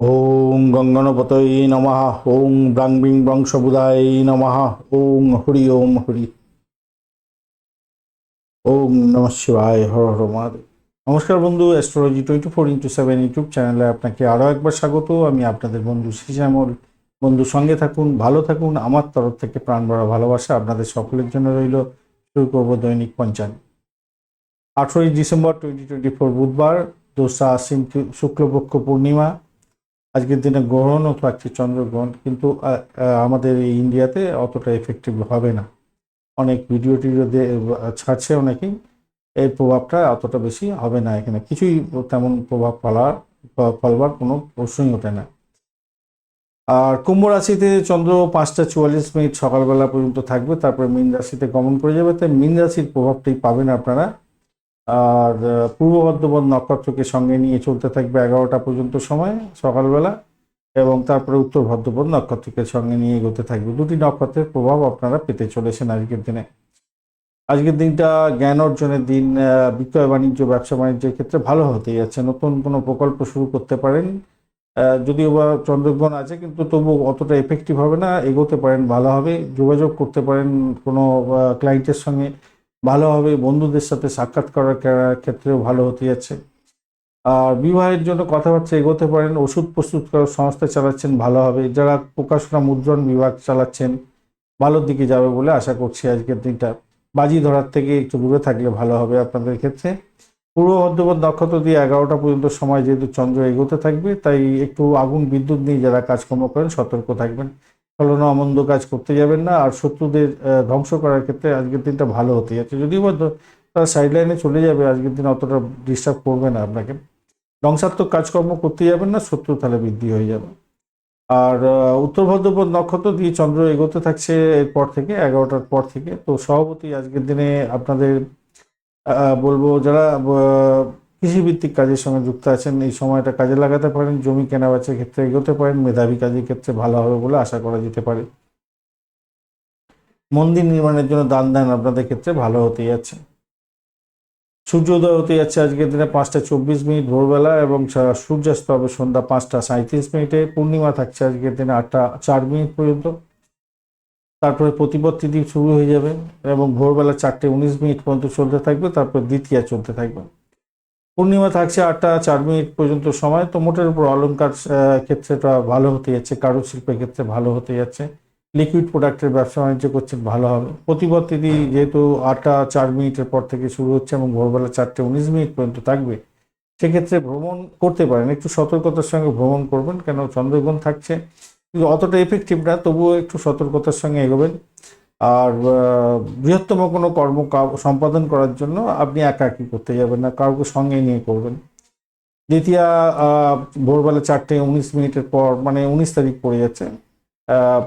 ওং গঙ্গনপতয়ে নমঃ, ওং ব্রাংবিং বংশবুদায় নমঃ, ওং হরি ওম হরি। ওং নম শিবায়, হর হর মহাদেব। নমস্কার বন্ধু astrology twenty four into seven YouTube চ্যানেলে আপনাকে আরও একবার স্বাগত। আমি আপনাদের বন্ধু শ্রীশ্যামল। বন্ধু, সঙ্গে থাকুন, ভালো থাকুন। আমার তরফ থেকে প্রাণ ভরা ভালোবাসা আপনাদের সকলের জন্য রইল। শুরু করব দৈনিক পঞ্চাঙ্গ আঠেরোই ডিসেম্বর টোয়েন্টি টোয়েন্টি ফোর বুধবার, দোসরা আশ্বিন শুক্লপক্ষ পূর্ণিমা। আজকের দিনে গ্রহণও থাকছে চন্দ্রগ্রহণ কিন্তু আমাদের এই ইন্ডিয়াতে অতটা এফেক্টিভ হবে না। অনেক ভিডিও টিডিও ছাড়ছে অনেকেই, এর প্রভাবটা অতটা বেশি হবে না এখানে। কিছুই তেমন প্রভাব ফলার, ফলবার কোনো প্রশ্নই ওঠে না। আর কুম্ভ রাশিতে চন্দ্র পাঁচটা চুয়াল্লিশ মিনিট সকালবেলা পর্যন্ত থাকবে, তারপরে মীন রাশিতে গমন করে যাবে, তাই মীন রাশির প্রভাবটাই পাবেন আপনারা আর পূর্ব বর্ধমান নক্ষত্রকে সঙ্গে নিয়ে চলতে থাকবে এগারোটা পর্যন্ত সময়, সকালবেলা, এবং তারপরে উত্তর ভদ্রপদ নক্ষত্রকে সঙ্গে নিয়ে এগোতে থাকবে। দুটি নক্ষত্রের প্রভাব আপনারা পেতে চলেছেন আজকের দিনে। আজকের দিনটা জ্ঞান অর্জনের দিন বিক্রয় বাণিজ্য, ব্যবসা বাণিজ্যের ক্ষেত্রে ভালো হতে যাচ্ছে। নতুন কোনো প্রকল্প শুরু করতে পারেন যদিও বা চন্দ্রগ্রহণ আছে, কিন্তু তবু অতটা এফেক্টিভ হবে না। এগোতে পারেন, ভালো হবে। যোগাযোগ করতে পারেন কোনো ক্লায়েন্টের সঙ্গে। ভালো হবে বন্ধুদের সাথে সাক্ষাৎ করার ক্ষেত্রেও ভালো হতে যাচ্ছে। আর বিবাহের জন্য কথাবার্তা এগোতে পারেন, ওষুধ প্রস্তুত করার সংস্থা চালাচ্ছেন, ভালো হবে। যারা প্রকাশনা মুদ্রণ বিভাগ চালাচ্ছেন, ভালোর দিকে যাবে বলে আশা করছি আজকের দিনটা। বাজি ধরার থেকে একটু দূরে থাকলে ভালো হবে আপনাদের ক্ষেত্রে। পূর্ব বর্ধমান নক্ষত্র দিয়ে এগারোটা পর্যন্ত সময় যেহেতু চন্দ্র এগোতে থাকবে, তাই একটু আগুন বিদ্যুৎ নিয়ে যারা কাজকর্ম করেন সতর্ক থাকবেন। ছলনা অমন্দ কাজ করতে যাবেন না, আর শত্রুদের ধ্বংস করার ক্ষেত্রে আজকের দিনটা ভালো হতে যাচ্ছে। যদিও বা দ- তারা সাইড লাইনে চলে যাবে, আজকের দিন অতটা ডিস্টার্ব করবে না আপনাকে। ধ্বংসাত্মক কাজকর্ম করতে যাবেন না, শত্রু তাহলে বৃদ্ধি হয়ে যাবে। আর উত্তর ভদ্রপদ নক্ষত্র দিয়ে চন্দ্র এগোতে থাকছে এরপর থেকে, এগারোটার পর থেকে। তো সভাপতি আজকের দিনে আপনাদের বলব যারা কৃষিভিত্তিক কাজের সঙ্গে যুক্ত আছেন, এই সময়টা কাজে লাগাতে পারেন, জমি কেনা বেচার ক্ষেত্রে এগোতে পারেন, মেধাবী কাজের ক্ষেত্রে ভালো হবে বলে আশা করা যেতে পারে। মন্দির নির্মাণের জন্য দান দেন আপনাদের ক্ষেত্রে ভালো হতে যাচ্ছে। সূর্যোদয় হতে যাচ্ছে আজকের দিনে পাঁচটা চব্বিশ মিনিট ভোরবেলা এবং সূর্যাস্ত হবে সন্ধ্যা পাঁচটা সাঁত্রিশ মিনিটে। পূর্ণিমা থাকছে আজকের দিনে আটটা চার মিনিট পর্যন্ত। তারপরে প্রতিপদ তিথি শুরু হয়ে যাবে এবং ভোরবেলা চারটে উনিশ মিনিট পর্যন্ত চলতে থাকবে, তারপর দ্বিতীয়া চলতে থাকবে। পূর্ণিমা থাকছে আটটা চার মিনিট পর্যন্ত সময়, তো মোটের উপর অলঙ্কার ক্ষেত্রেটা ভালো হতে যাচ্ছে, কারুশিল্পের ক্ষেত্রে ভালো হতে যাচ্ছে। লিকুইড প্রোডাক্টের ব্যবসা বাণিজ্য করছেন ভালো হবে। প্রতিপদ তিথি যেহেতু আটটা চার মিনিটের পর থেকে শুরু হচ্ছে এবং ভোরবেলা চারটে উনিশ মিনিট পর্যন্ত থাকবে, সেক্ষেত্রে ভ্রমণ করতে পারেন। একটু সতর্কতার সঙ্গে ভ্রমণ করবেন, কেন চন্দ্রগ্রহণ থাকছে। অতটা এফেক্টিভ না, তবুও একটু সতর্কতার সঙ্গে এগোবেন। আর বৃহত্তম কোনো কর্ম কা- সম্পাদন করার জন্য আপনি একা একই করতে যাবেন না, কাউকে সঙ্গে নিয়ে করবেন। দ্বিতীয় ভোরবেলা চারটে উনিশ মিনিটের পর মানে উনিশ তারিখ পড়ে যাচ্ছে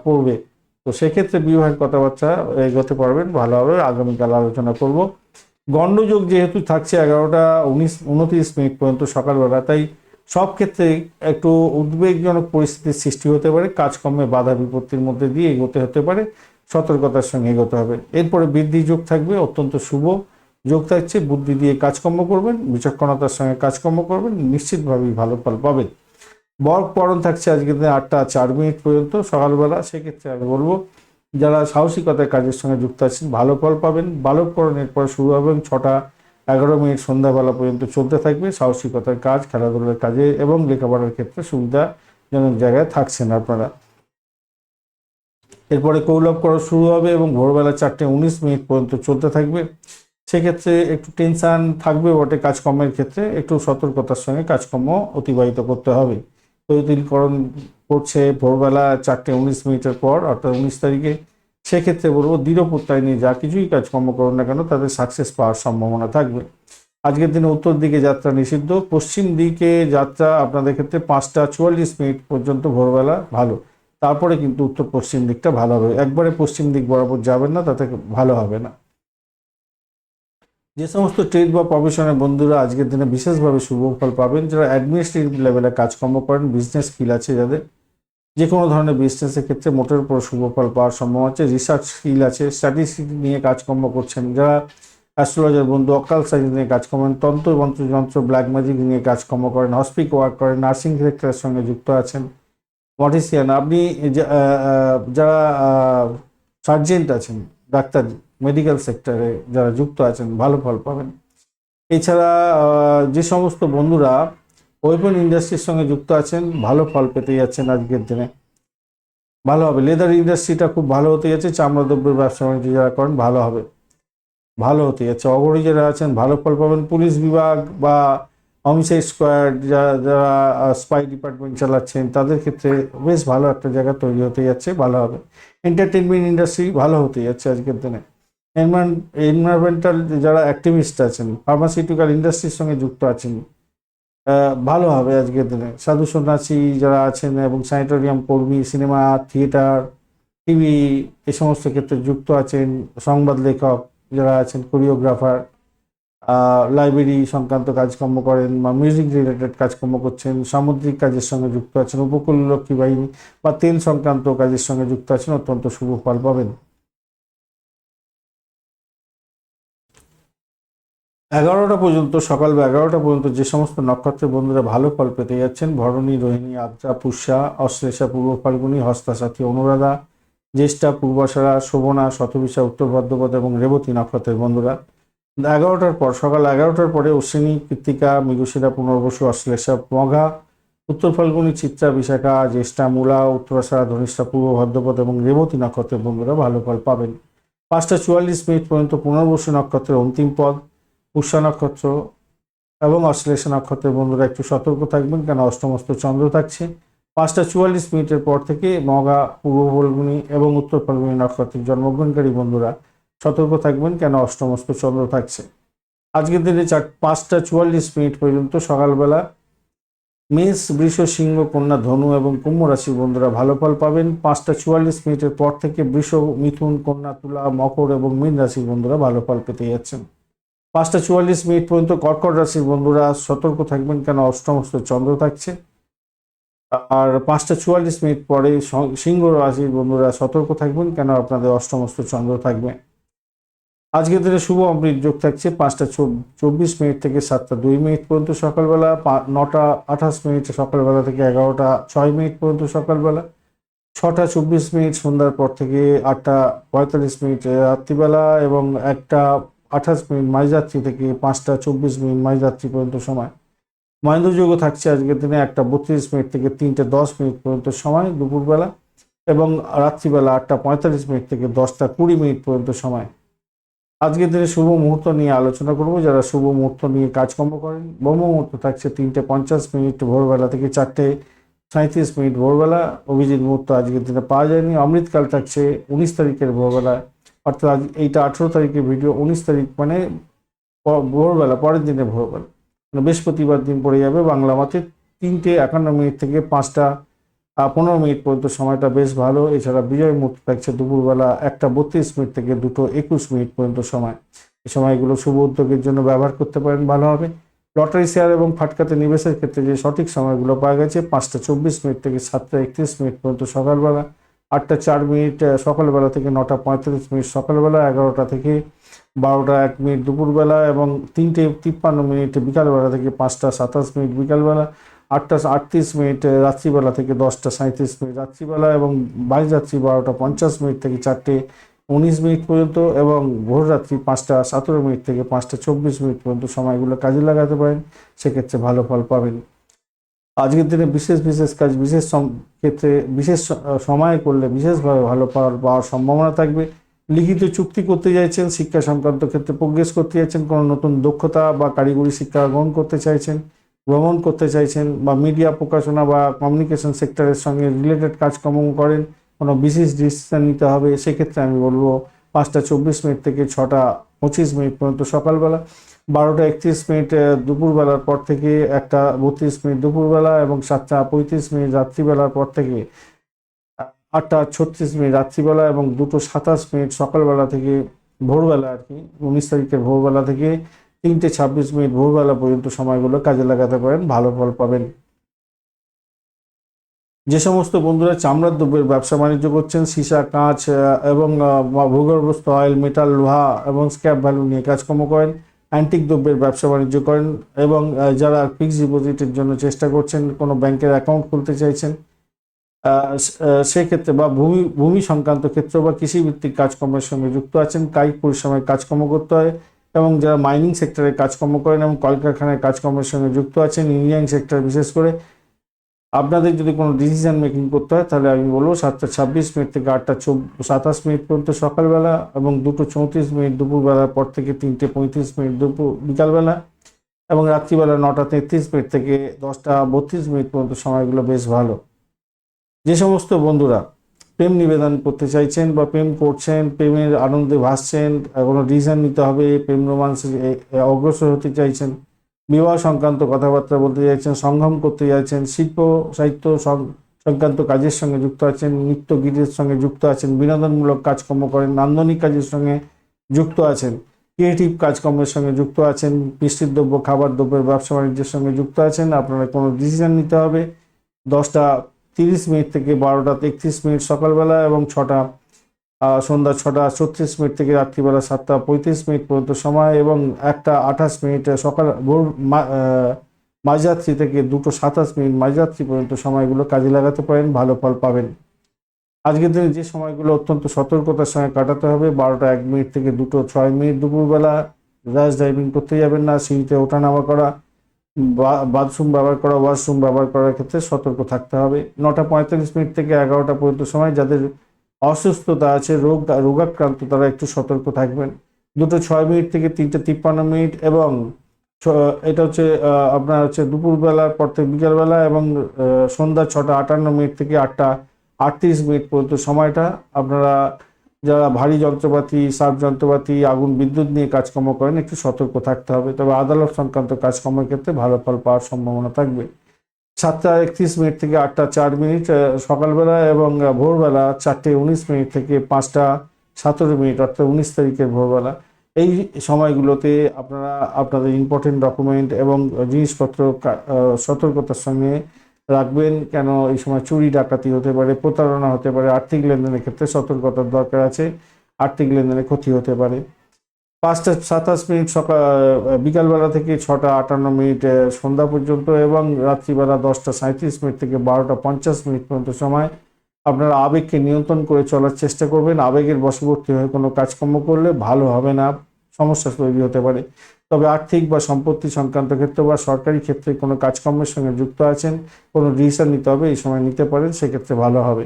পড়বে। তো সেক্ষেত্রে বিবাহের কথাবার্তা এগোতে পারবেন ভালোভাবে আগামীকাল আলোচনা করব। গণ্ডযোগ যেহেতু থাকছে এগারোটা উনিশ, উনত্রিশ মিনিট পর্যন্ত সকালবেলা, তাই সব ক্ষেত্রে একটু উদ্বেগজনক পরিস্থিতির সৃষ্টি হতে পারে, কাজকর্মে বাধা বিপত্তির মধ্যে দিয়ে এগোতে হতে পারে। সতর্কতার সঙ্গে এগোতে হবে। এরপরে বৃদ্ধি যোগ থাকবে, অত্যন্ত শুভ যোগ থাকছে। বুদ্ধি দিয়ে কাজকর্ম করবেন, বিচক্ষণতার সঙ্গে কাজকর্ম করবেন, নিশ্চিতভাবেই ভালো ফল পাবেন। বর পরন থাকছে আজকের দিনে আটটা চার মিনিট পর্যন্ত, সকালবেলা। সেক্ষেত্রে আমি বলব, যারা সাহসিকতার কাজের সঙ্গে যুক্ত আছেন, ভালো ফল পাবেন। বালককরণের পর শুরু হবে ছটা এগারো মিনিট সন্ধ্যাবেলা পর্যন্ত চলতে থাকবে। সাহসিকতার কাজ, খেলাধুলার কাজে এবং লেখাপড়ার ক্ষেত্রে সুবিধাজনক জায়গায় থাকছেন আপনারা। এরপরে কৌলভ করা শুরু হবে এবং ভোরবেলা চারটে উনিশ মিনিট পর্যন্ত চলতে থাকবে। সেক্ষেত্রে একটু টেনশান থাকবে, বটে কাজকর্মের ক্ষেত্রে একটু সতর্কতার সঙ্গে কাজকর্ম অতিবাহিত করতে হবে। তৈতিলকরণ করছে ভোরবেলা চারটে উনিশ মিনিটের পর, অর্থাৎ উনিশ তারিখে। সেক্ষেত্রে বলব দৃঢ় প্রত্যয় নিয়ে যা কিছুই কাজকর্ম করুন না কেন তাদের সাকসেস পাওয়ার সম্ভাবনা থাকবে। আজকের দিনে উত্তর দিকে যাত্রা নিষিদ্ধ। পশ্চিম দিকে যাত্রা আপনাদের ক্ষেত্রে পাঁচটা চুয়াল্লিশ মিনিট পর্যন্ত ভোরবেলা ভালো। তারপরে কিন্তু উত্তর পশ্চিম দিকটা ভালো হবে। একবারে পশ্চিম দিক বরাবর যাবেন না, তাতে ভালো হবে না। যে সমস্ত ট্রেড বা প্রফেশনের বন্ধুরা আজকের দিনে বিশেষভাবে শুভ ফল পাবেন, যারা অ্যাডমিনিস্ট্রেটিভ লেভেলে কাজকর্ম করেন বিজনেস স্কিল আছে যাদের যে কোনো ধরনের বিজনেসের ক্ষেত্রে মোটের উপর শুভ ফল পাওয়ার সম্ভাবনা আছে। রিসার্চ স্কিল আছে স্ট্যাটিস্টিক নিয়ে কাজকর্ম করছেন যারা অ্যাস্ট্রোলজার বন্ধু অকাল সাইন্স নিয়ে কাজ করেন, তন্ত্র যন্ত্র ব্ল্যাক ম্যাজিক নিয়ে কাজকর্ম করেন হসপিক ওয়ার্ক করেন নার্সিং সেক্টরের সঙ্গে যুক্ত আছেন। মটিসিয়ান আপনি যারা সার্জেন্ট আছেন, ডাক্তার মেডিকেল সেক্টরে যারা যুক্ত আছেন, ভালো ফল পাবেন। এছাড়া যে সমস্ত বন্ধুরা ওয়েপন ইন্ডাস্ট্রির সঙ্গে যুক্ত আছেন, ভালো ফল পেতে যাচ্ছেন আজকের দিনে। ভালো হবে। লেদার ইন্ডাস্ট্রিটা খুব ভালো হতে যাচ্ছে চামড়া দ্রব্যের ব্যবসা বাণিজ্য যারা করেন, ভালো হবে। ভালো হতে যাচ্ছে। অগরি যারা আছেন, ভালো ফল পাবেন। পুলিশ বিভাগ বা হোমসাইড স্কোয়াড যারা যারা স্পাই ডিপার্টমেন্ট চালাচ্ছেন, তাদের ক্ষেত্রে বেশ ভালো একটা জায়গা তৈরি হতে যাচ্ছে, ভালো হবে। এন্টারটেনমেন্ট ইন্ডাস্ট্রি ভালো হতে যাচ্ছে আজকের দিনে। এনভায়রনমেন্টাল যারা অ্যাক্টিভিস্ট আছেন ফার্মাসিউটিক্যাল ইন্ডাস্ট্রির সঙ্গে যুক্ত আছেন ভালো হবে আজকের দিনে। সাধু সন্ন্যাসী যারা আছেন এবং স্যানিটোরিয়াম কর্মী সিনেমা থিয়েটার টিভি এই সমস্ত ক্ষেত্রে যুক্ত আছেন, সংবাদ লেখক যারা আছেন কোরিওগ্রাফার লাইব্রেরি সংক্রান্ত কাজকর্ম করেন বা মিউজিক রিলেটেড কাজকর্ম করছেন, সামুদ্রিক কাজের সঙ্গে যুক্ত আছেন উপকূলরক্ষী বাহিনী বা তেল সংক্রান্ত কাজের সঙ্গে যুক্ত আছেন, অত্যন্ত শুভ ফল পাবেন। এগারোটা পর্যন্ত সকাল বা এগারোটা পর্যন্ত যে সমস্ত নক্ষত্রের বন্ধুরা ভালো ফল পেতে যাচ্ছেন, ভরণী, রোহিণী, আদ্রা, পুষ্যা, অশ্লেষা, পূর্ব ফাল্গুনী, হস্তাসাথী, অনুরাধা, জ্যেষ্ঠা, পূর্বাশারা, শোভনা, শতবিশা, উত্তর ভদ্রপদ এবং রেবতী নক্ষত্রের বন্ধুরা। এগারোটার পর, সকাল এগারোটার পরে অশ্বিনী, কৃত্তিকা, মৃগশিরা, পুনর্বসু, অশ্লেষা, মঘা, উত্তর ফাল্গুনী, চিত্রা, বিশাখা, জ্যেষ্ঠা, মূলা, উত্তরাশারা, ধনিষ্ঠা, পূর্ব ভদ্রপদ এবং রেবতী নক্ষত্রের বন্ধুরা ভালো ফল পাবেন। পাঁচটা চুয়াল্লিশ মিনিট পর্যন্ত পুনর্বসু নক্ষত্রের অন্তিম পদ পুষ্যা নক্ষত্র এবং অশ্লেষা নক্ষত্রের বন্ধুরা একটু সতর্ক থাকবেন কেন অষ্টমস্ত চন্দ্র থাকছে। পাঁচটা চুয়াল্লিশ মিনিটের পর থেকে মগা পূর্ব ফাল্গুনি এবং উত্তর ফাল্গুনি নক্ষত্রের জন্মগ্রহণকারী বন্ধুরা সতর্ক থাকবেন কেন অষ্টমস্ত চন্দ্র থাকছে। আজকের দিনে চার পাঁচটা চুয়াল্লিশ মিনিট পর্যন্ত সকালবেলা মেষ, বৃষ, সিংহ, কন্যা, ধনু এবং কুম্ভ রাশির বন্ধুরা ভালো ফল পাবেন। পাঁচটা চুয়াল্লিশ মিনিটের পর থেকে বৃষ, মিথুন, কন্যা, তুলা, মকর এবং মীন রাশির বন্ধুরা ভালো ফল পেতে যাচ্ছেন। পাঁচটা চুয়াল্লিশ মিনিট পর্যন্ত কর্কট রাশির বন্ধুরা সতর্ক থাকবেন কেন অষ্টমস্ত চন্দ্র থাকছে। আর পাঁচটা চুয়াল্লিশ মিনিট পরে সিংহ রাশির বন্ধুরা সতর্ক থাকবেন কেন আপনাদের অষ্টমস্ত চন্দ্র থাকবে। আজকের দিনে শুভ অমৃত যোগ থাকছে পাঁচটা চব্বিশ মিনিট থেকে সাতটা দুই মিনিট পর্যন্ত সকালবেলা নটা আঠাশ মিনিট সকালবেলা থেকে এগারোটা ছয় মিনিট পর্যন্ত সকালবেলা, ছটা চব্বিশ মিনিট সন্ধ্যার পর থেকে আটটা পঁয়তাল্লিশ মিনিট রাত্রিবেলা এবং একটা আঠাশ মিনিট মাঝরাত্রি থেকে পাঁচটা চব্বিশ মিনিট মাঝরাত্রি পর্যন্ত সময়। মহেন্দ্রযোগও থাকছে আজকের দিনে একটা বত্রিশ মিনিট থেকে তিনটে দশ মিনিট পর্যন্ত সময় দুপুরবেলা এবং রাত্রিবেলা আটটা পঁয়তাল্লিশ মিনিট থেকে দশটা কুড়ি মিনিট পর্যন্ত সময়। আজকের দিনে শুভ মুহূর্ত নিয়ে আলোচনা করব। যারা শুভ মুহূর্ত নিয়ে কাজকর্ম করেন, ব্রহ্ম মুহূর্ত থাকছে তিনটে পঞ্চাশ মিনিট ভোরবেলা থেকে চারটে সাঁত্রিশ মিনিট ভোরবেলা। অভিজিৎ মুহূর্ত আজকের দিনে পাওয়া যায়নি। অমৃতকাল থাকছে উনিশ তারিখের ভোরবেলা। অর্থাৎ এইটা আঠেরো তারিখের ভিডিও, উনিশ তারিখ মানে ভোরবেলা, পরের দিনে ভোরবেলা। বৃহস্পতিবার দিন পড়ে যাবে বাংলা মাসে তিনটে একান্ন মিনিট থেকে পাঁচটা পনেরো মিনিট পর্যন্ত সময়টা বেশ ভালো। এছাড়া বিজয় মুহূর্ত থাকছে দুপুরবেলা একটা বত্রিশ মিনিট থেকে দুটো একুশ মিনিট পর্যন্ত সময়। এই সময়গুলো শুভ উদ্যোগের জন্য ব্যবহার করতে পারেন, ভালো হবে। লটারি শেয়ার এবং ফাটকাতে নিবেশের ক্ষেত্রে যে সঠিক সময়গুলো পাওয়া গেছে, পাঁচটা চব্বিশ মিনিট থেকে সাতটা একত্রিশ মিনিট পর্যন্ত সকালবেলা, আটটা চার মিনিট সকালবেলা থেকে নটা পঁয়তাল্লিশ মিনিট, সকালবেলা এগারোটা থেকে বারোটা এক মিনিট দুপুরবেলা এবং তিনটে তিপ্পান্ন মিনিট, বিকালবেলা থেকে পাঁচটা সাতাশ মিনিট, বিকালবেলা আটটা আটত্রিশ মিনিট রাত্রিবেলা থেকে দশটা সাঁত্রিশ মিনিট, রাত্রিবেলা এবং বাইশ রাত্রি বারোটা পঞ্চাশ মিনিট থেকে চারটে উনিশ মিনিট পর্যন্ত এবং ভোর রাত্রি পাঁচটা সতেরো মিনিট থেকে পাঁচটা চব্বিশ মিনিট পর্যন্ত সময়গুলো কাজে লাগাতে পারেন। সেক্ষেত্রে ভালো ফল পাবেন। আজকের দিনে বিশেষ বিশেষ কাজ, বিশেষ ক্ষেত্রে বিশেষ সময় করলে বিশেষভাবে ভালো ফল পাওয়ার সম্ভাবনা থাকবে। লিখিত চুক্তি করতে চাইছেন, শিক্ষা সংক্রান্ত ক্ষেত্রে প্রোগ্রেস করতে চাইছেন, কোনো নতুন দক্ষতা বা কারিগরি শিক্ষা গ্রহণ করতে চাইছেন ভ্রমণ করতে চাইছেন বা মিডিয়া প্রকাশনা বা কমিউনিকেশন সেক্টরের সঙ্গে রিলেটেড কাজকর্ম করেন, কোনো বিশেষ ডিসিশন নিতে হবে, সেক্ষেত্রে আমি বলব পাঁচটা চব্বিশ মিনিট থেকে ছটা পঁচিশ মিনিট পর্যন্ত সকালবেলা, বারোটা একত্রিশ মিনিট দুপুরবেলার পর থেকে একটা বত্রিশ মিনিট দুপুরবেলা এবং সাতটা পঁয়ত্রিশ মিনিট রাত্রিবেলার পর থেকে আটটা ছত্রিশ মিনিট রাত্রিবেলা এবং দুটো সাতাশ মিনিট সকালবেলা থেকে ভোরবেলা আর কি, উনিশ তারিখের ভোরবেলা থেকে তিনটে ছাব্বিশ মিনিট ভোরবেলা পর্যন্ত সময়গুলো কাজে লাগাতে পারেন, ভালো ফল পাবেন। যে সমস্ত বন্ধুরা চামড়ার দ্রব্যের ব্যবসা বাণিজ্য করছেন, সীসা, কাঁচ এবং ভূগর্ভস্থ অয়েল, মেটাল, লোহা এবং স্ক্যাপ ভ্যালু নিয়ে কাজকর্ম করেন, অ্যান্টিক দ্রব্যের ব্যবসা বাণিজ্য করেন এবং যারা ফিক্সড ডিপোজিটের জন্য চেষ্টা করছেন, কোনো ব্যাংকের অ্যাকাউন্ট খুলতে চাইছেন সেক্ষেত্রে বা ভূমি ভূমি সংক্রান্ত ক্ষেত্র বা কৃষিভিত্তিক কাজকর্মের সঙ্গে যুক্ত আছেন, কায়িক পরিশ্রমের কাজকর্ম করতে হয় এবং যারা মাইনিং সেক্টরে কাজকর্ম করেন এবং কলকারখানায় কাজকর্মের সঙ্গে যুক্ত আছেন ইঞ্জিনিয়ারিং সেক্টর বিশেষ করে, আপনাদের যদি কোনো ডিসিশন মেকিং করতে হয়, তাহলে আমি বলব সাতটা ছাব্বিশ মিনিট থেকে আটটা সাতাশ মিনিট পর্যন্ত সকালবেলা এবং দুটো চৌত্রিশ মিনিট দুপুরবেলার পর থেকে তিনটে পঁয়ত্রিশ মিনিট দুপুর, বিকালবেলা এবং রাত্রিবেলা নটা তেত্রিশ মিনিট থেকে দশটা বত্রিশ মিনিট পর্যন্ত সময়গুলো বেশ ভালো। যে সমস্ত বন্ধুরা প্রেম নিবেদন করতে চাইছেন বা প্রেম করছেন, প্রেমের আনন্দে ভাসছেন কোনো ডিসিশন নিতে হবে, প্রেম রোমান্সে অগ্রসর হতে চাইছেন, বিবাহ সংক্রান্ত কথাবার্তা বলতে চাইছেন সংগম করতে চাইছেন, শিল্প, সাহিত্য সংক্রান্ত কাজের সঙ্গে যুক্ত আছেন, নৃত্য গীতের সঙ্গে যুক্ত আছেন, বিনোদনমূলক কাজকর্ম করেন, নান্দনিক কাজের সঙ্গে যুক্ত আছেন ক্রিয়েটিভ কাজকর্মের সঙ্গে যুক্ত আছেন মিষ্টির দ্রব্য, খাবার দ্রব্যের ব্যবসা বাণিজ্যের সঙ্গে যুক্ত আছেন, আপনারা কোনো ডিসিশন নিতে হবে, দশটা তিরিশ মিনিট থেকে বারোটা একত্রিশ মিনিট সকালবেলা এবং ছটা সন্ধ্যা ছটা, ছত্রিশ মিনিট থেকে রাত্রিবেলা সাতটা, পঁয়ত্রিশ মিনিট পর্যন্ত সময় এবং একটা আঠাশ মিনিট সকাল ভোর মাঝরাত্রি থেকে দুটো সাতাশ মিনিট মাঝরাত্রি পর্যন্ত সময়গুলো কাজে লাগাতে পারেন, ভালো ফল পাবেন। আজকের দিনে যে সময়গুলো অত্যন্ত সতর্কতার সঙ্গে কাটাতে হবে, বারোটা এক মিনিট থেকে দুটো ছয় মিনিট দুপুরবেলা র্যাশ ড্রাইভিং করতে যাবেন না, সিঁড়িতে ওঠানামা করা বা- বাথরুম ব্যবহার করা ওয়াশরুম ব্যবহার করার ক্ষেত্রে সতর্ক থাকতে হবে। নটা পঁয়তাল্লিশ মিনিট থেকে এগারোটা পর্যন্ত সময় যাদের অসুস্থতা আছে, রোগ, রোগাক্রান্ত, তারা একটু সতর্ক থাকবেন। দুটো ছয় মিনিট থেকে তিনটে তিপ্পান্ন মিনিট এবং এটা হচ্ছে আপনার হচ্ছে দুপুরবেলার পর থেকে বিকালবেলা এবং সন্ধ্যা ছটা আটান্ন মিনিট থেকে আটটা আটত্রিশ মিনিট পর্যন্ত সময়টা আপনারা যারা ভারী যন্ত্রপাতি সাব যন্ত্রপাতি, আগুন, বিদ্যুৎ নিয়ে কাজকর্ম করেন, একটু সতর্ক থাকতে হবে। তবে আদালত সংক্রান্ত কাজকর্মের ক্ষেত্রে ভালো ফল পাওয়ার সম্ভাবনা থাকবে। সাতটা একত্রিশ মিনিট থেকে আটটা চার মিনিট সকালবেলা এবং ভোরবেলা চারটে উনিশ মিনিট থেকে পাঁচটা সতেরো মিনিট, অর্থাৎ উনিশ তারিখের ভোরবেলা। এই সময়গুলোতে আপনারা, আপনাদের ইম্পর্টেন্ট ডকুমেন্ট এবং জিনিসপত্র সতর্কতার সঙ্গে রাখবেন কেন এই সময় চুরি ডাকাতি হতে পারে, প্রতারণা হতে পারে, আর্থিক লেনদেনের ক্ষেত্রে সতর্কতার দরকার আছে, আর্থিক লেনদেনে ক্ষতি হতে পারে। পাঁচটা সাতাশ মিনিট সকাল বিকালবেলা থেকে ছটা আটান্ন মিনিট সন্ধ্যা পর্যন্ত এবং রাত্রিবেলা দশটা সাঁত্রিশ মিনিট থেকে বারোটা পঞ্চাশ মিনিট পর্যন্ত সময় আপনারা আবেগকে নিয়ন্ত্রণ করে চলার চেষ্টা করবেন। আবেগের বশবর্তী হয়ে কোনো কাজকর্ম করলে ভালো হবে না। সমস্যা তৈরি হতে পারে। তবে আর্থিক বা সম্পত্তি সংক্রান্ত ক্ষেত্রে বা সরকারি ক্ষেত্রে কোনো কাজকর্মের সঙ্গে যুক্ত আছেন, কোনো ডিসিশন নিতে হবে, এই সময় নিতে পারেন, সেক্ষেত্রে ভালো হবে।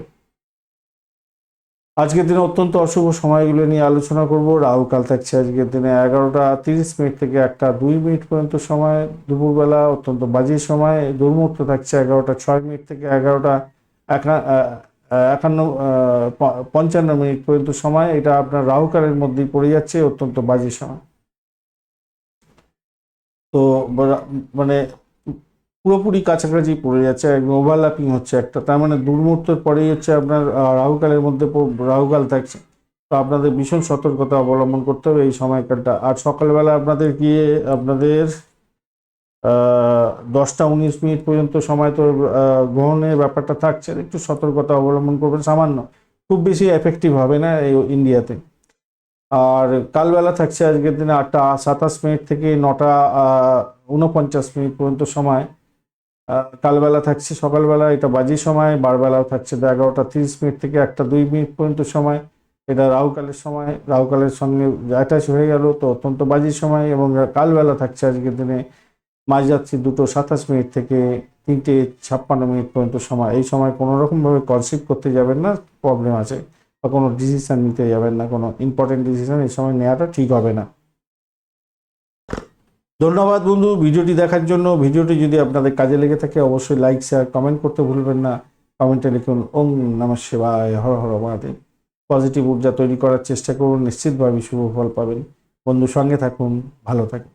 আজকের দিনে অত্যন্ত অশুভ সময়গুলো নিয়ে আলোচনা করব। রাহুকাল থাকছে আজকের দিনে এগারোটা তিরিশ মিনিট থেকে একটা দুই মিনিট পর্যন্ত সময়, দুপুরবেলা অত্যন্ত বাজে সময়, দুর্মুহূর্ত থাকছে এগারোটা ছয় মিনিট থেকে এগারোটা একান্ন পঞ্চান্ন মিনিট পর্যন্ত সময়। এটা আপনার রাহুকালের মধ্যেই পড়ে যাচ্ছে অত্যন্ত বাজে সময়। তো মানে পুরোপুরি কাছাকাছি পড়ে যাচ্ছে একদম ওভারল্যাপিং হচ্ছে একটা। তার মানে দুর্মুহূর্তের পরেই হচ্ছে আপনার রাহুকালের মধ্যে রাহুকাল থাকছে। তো আপনাদের ভীষণ সতর্কতা অবলম্বন করতে হবে এই সময়কালটা। আর সকালবেলা আপনাদের গিয়ে আপনাদের দশটা উনিশ মিনিট পর্যন্ত সময় তো গ্রহণের ব্যাপারটা থাকছে। একটু সতর্কতা অবলম্বন করবেন। সামান্য, খুব বেশি এফেক্টিভ হবে না এই ইন্ডিয়াতে। আর কালবেলা থাকছে আজকের দিনে আটটা সাতাশ মিনিট থেকে নটা উনপঞ্চাশ মিনিট পর্যন্ত সময়। কালবেলা থাকছে সকালবেলা, এটা বাজি সময়। বারবেলাও থাকছে এগারোটা তিরিশ মিনিট থেকে একটা দুই মিনিট পর্যন্ত সময়। এটা রাহুকালের সময়। রাহুকালের সঙ্গে অ্যাটাচ হয়ে গেল, তো অত্যন্ত বাজি সময়। এবং কালবেলা থাকছে আজকের দিনে মাঝরাত্রি দুটো সাতাশ মিনিট থেকে তিনটে ছাপ্পান্ন মিনিট পর্যন্ত সময়। এই সময় কোনো রকমভাবে কনসিভ করতে যাবেন না প্রবলেম আছে। বা কোনো ডিসিশান নিতে যাবেন না, কোনো ইম্পর্টেন্ট ডিসিশন এই সময় নেওয়াটা ঠিক হবে না। ধন্যবাদ বন্ধু ভিডিওটি দেখার জন্য। ভিডিওটি যদি আপনাদের কাজে লেগে থাকে, অবশ্যই লাইক শেয়ার কমেন্ট করতে ভুলবেন না। কমেন্টে লিখুন ওম নমঃ শিবায়, হর হর মহাদেব। পজিটিভ ঊর্জা তৈরি করার চেষ্টা করুন। নিশ্চিতভাবে শুভ ফল পাবেন। বন্ধু সঙ্গে থাকুন, ভালো থাকুন।